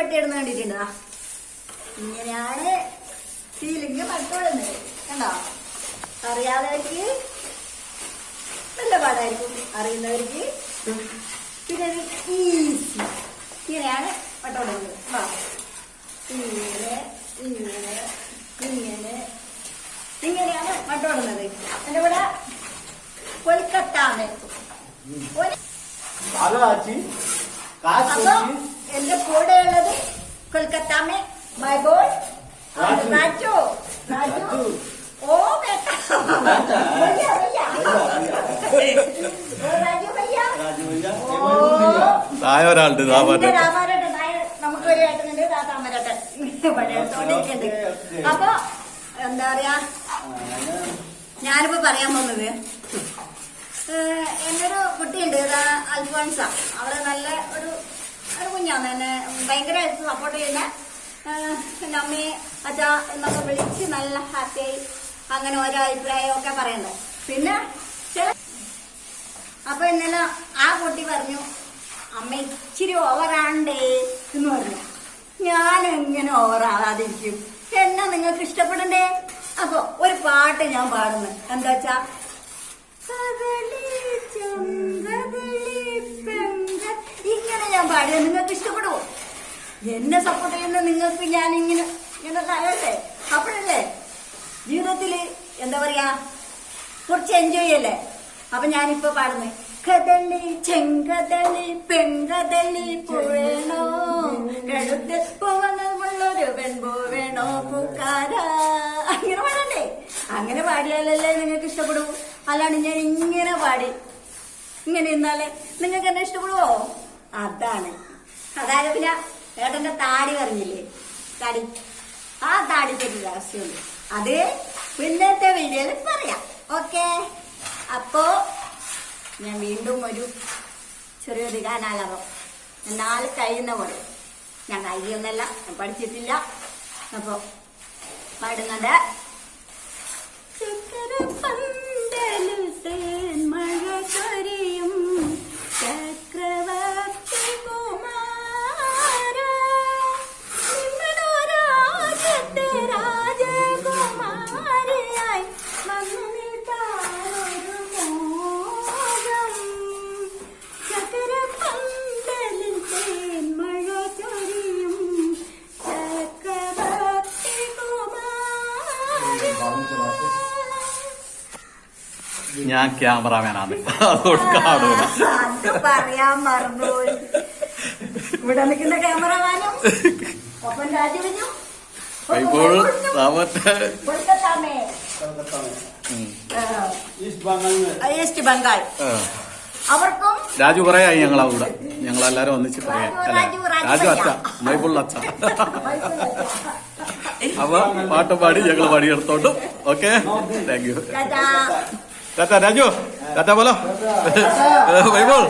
വെട്ടിയിടുന്ന കണ്ടിട്ടുണ്ടോ. ഇങ്ങനെയാണ് സീലിംഗ് പട്ടുകൊടുന്നത് കണ്ടോ? അറിയാത്തവർക്ക് നല്ല പാടായിരിക്കും അറിയുന്നവർക്ക്. പിന്നെ ഈസി ഇങ്ങനെയാണ് വാ ഇങ്ങനെ ഇങ്ങനെ ഇങ്ങനെ. ഇങ്ങനെയാണ് പട്ടുകൊടുന്നത് എന്റെ കൂടെ കൊൽക്കത്താന്ന്. ഒരു ভালো എന്റെ കൂടെ ഉള്ളത് കൊൽക്കത്ത മൈ ബോൾ രാജു രാജു ഓ രാജു भैया ഒരാളുണ്ട് ദാ അപ്പൊ എന്താ പറയാ? ഞാനിപ്പോ പറയാൻ പോകുന്നത് എന്റെ ഒരു കുട്ടിയുണ്ട് അൽഫോൺസ. അവൾ നല്ല ഒരു എന്നെ ഭയങ്കരമായിട്ട് സപ്പോർട്ട് ചെയ്യുന്ന. എന്റെ അമ്മയെ അച്ഛ എന്നൊക്കെ വിളിച്ച് നല്ല ഹാപ്പിയായി അങ്ങനെ ഓരോ അഭിപ്രായമൊക്കെ പറയുന്നത് പിന്നെ അപ്പൊ ഇന്നലെ ആ കുട്ടി പറഞ്ഞു അമ്മ ഇച്ചിരി ഓവറാണ്ടേ എന്ന് പറഞ്ഞു. ഞാൻ എങ്ങനെ ഓവറാകാതിരിക്കും എന്നാ നിങ്ങൾക്ക് ഇഷ്ടപ്പെടണ്ടേ? അപ്പൊ ഒരു പാട്ട് ഞാൻ പാടുന്നു. എന്താ വെച്ചാ ഞാൻ പാടിയത് നിങ്ങൾക്ക് ഇഷ്ടപ്പെടുവോ? എന്നെ സപ്പോർട്ട് ചെയ്യുന്ന നിങ്ങൾക്ക് ഞാൻ ഇങ്ങനെ ഇങ്ങനെ തരല്ലേ അപ്പോഴല്ലേ ജീവിതത്തിൽ എന്താ പറയാ കുറച്ച് എൻജോയ് ചെയ്യല്ലേ? അപ്പൊ ഞാനിപ്പോ പാടുന്നു. കഥലി ചെങ്കദളി പെങ്കദളി പുഴണോ കഴുത്ത് പോവണമുള്ളൊരു പെൺപോ വേണോ പൂക്കാര. അങ്ങനെ പാടണ്ടേ അങ്ങനെ പാടിയാലല്ലേ നിങ്ങൾക്ക് ഇഷ്ടപ്പെടൂ. അല്ലാണ്ട് ഞാൻ ഇങ്ങനെ പാടി. ഇങ്ങനെ ഇന്നാലേ നിങ്ങൾക്ക് എന്നെ ഇഷ്ടപ്പെടുവോ? അതാണ്. അതായത് പിന്നെ ഏട്ടന്റെ താടി പറഞ്ഞില്ലേ? താടി. ആ താടി ഒരു രഹസ്യമുണ്ട്. അത് പിന്നത്തെ വീഡിയോയിൽ പറയാം. ഓക്കെ? അപ്പോ ഞാൻ വീണ്ടും ഒരു ചെറിയൊരു ഗാനാലാപം. എന്നാൽ കഴിയുന്ന പോലെ. ഞാൻ കഴിയൊന്നല്ല ഞാൻ പഠിച്ചിട്ടില്ല. അപ്പോ പാടുന്നത് ഞാൻ ക്യാമറാമാനാണ് അതോട് കാണൂല. പറയാൻ മറന്നു ഇവിടെ നിൽക്കുന്ന ക്യാമറമാനും ഒപ്പം രാജുവിനും ഇപ്പോൾ ഈസ്റ്റ് ബംഗാൾ. അവർക്കും രാജു പറയായി ഞങ്ങളവിടെ. ഞങ്ങളെല്ലാരും ഒന്നിച്ച് പറയാം. രാജു അച്ഛ. അച്ഛൻ അച്ഛ. അപ്പൊ പാട്ട് പാടി ഞങ്ങൾ പണിയെടുത്തോണ്ടും. Okay? Thank you tata Raju tata പോലോ. വൈബോൾ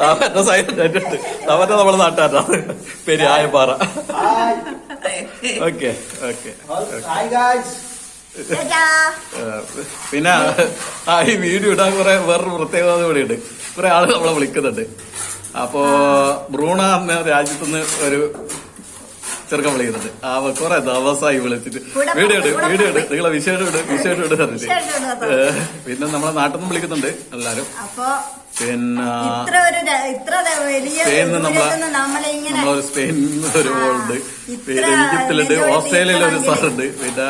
താമറ്റ സൈലന്റ് നാട്ടുകാരാണ് താമറ്റ നമ്മളെ നാട്ടാറ്റ ഓക്കെ ഓക്കെ പിന്നെ ആ ഈ വീഡിയോ ഇടാൻ കുറെ വേറൊരു പ്രത്യേകത കൂടെ ഉണ്ട്. കുറെ ആൾ നമ്മളെ വിളിക്കുന്നുണ്ട്. അപ്പോ ബ്രൂണ എന്ന രാജ്യത്തുനിന്ന് ഒരു ചെറുക്കം വിളിക്കുന്നത്. ആ കുറെ ദിവസമായി വിളിച്ചിട്ട്. വീഡിയോ ഇട് വീഡിയോ ഇട് നിങ്ങളെ വിശേഷം ഇട് വിശേഷം ഇട്. ഏ, പിന്നെ നമ്മളെ നാട്ടിൽ നിന്നും വിളിക്കുന്നുണ്ട് എല്ലാരും. പിന്നെ സ്പെയിനിൽ നമ്മളെ നമ്മളൊരു സ്പെയിനിൽ ഒരു ഉണ്ട് പിന്നെ ഈജിപ്തിലുണ്ട് ഓസ്ട്രേലിയയിൽ ഒരു. സാറുണ്ട് പിന്നെ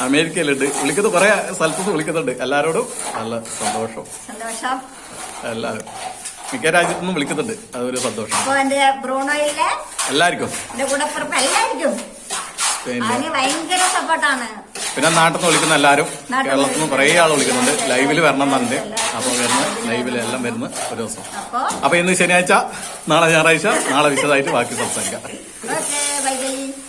അമേരിക്കയിലുണ്ട്. വിളിക്കുന്ന കുറെ സ്ഥലത്തുനിന്ന് വിളിക്കുന്നുണ്ട്. എല്ലാരോടും നല്ല സന്തോഷം. സന്തോഷം. എല്ലാരും. മിക്ക രാജ്യത്തുനിന്നും വിളിക്കുന്നുണ്ട്. അതൊരു സന്തോഷം. എല്ലാവർക്കും. എന്റെ കൂടപ്പുറപ്പ് എല്ലാവർക്കും. പിന്നെ. അതിന് ഭയങ്കര സപ്പോർട്ടാണ്. പിന്നെ നാട്ടിൽ നിന്ന് വിളിക്കുന്ന എല്ലാരും കേരളത്തിൽ നിന്ന് കുറേ ആൾ വിളിക്കുന്നുണ്ട്. ലൈവിൽ വരണം എന്നുണ്ട് അപ്പൊ വരുന്ന. ലൈവിൽ എല്ലാം വരുന്ന ഒരു ദിവസം. അപ്പൊ? അപ്പോൾ ഇന്ന് ശനിയാഴ്ച നാളെ ഞായറാഴ്ച നാളെ വിശദമായിട്ട് ബാക്കി സംസാരിക്കാം. Okay bye.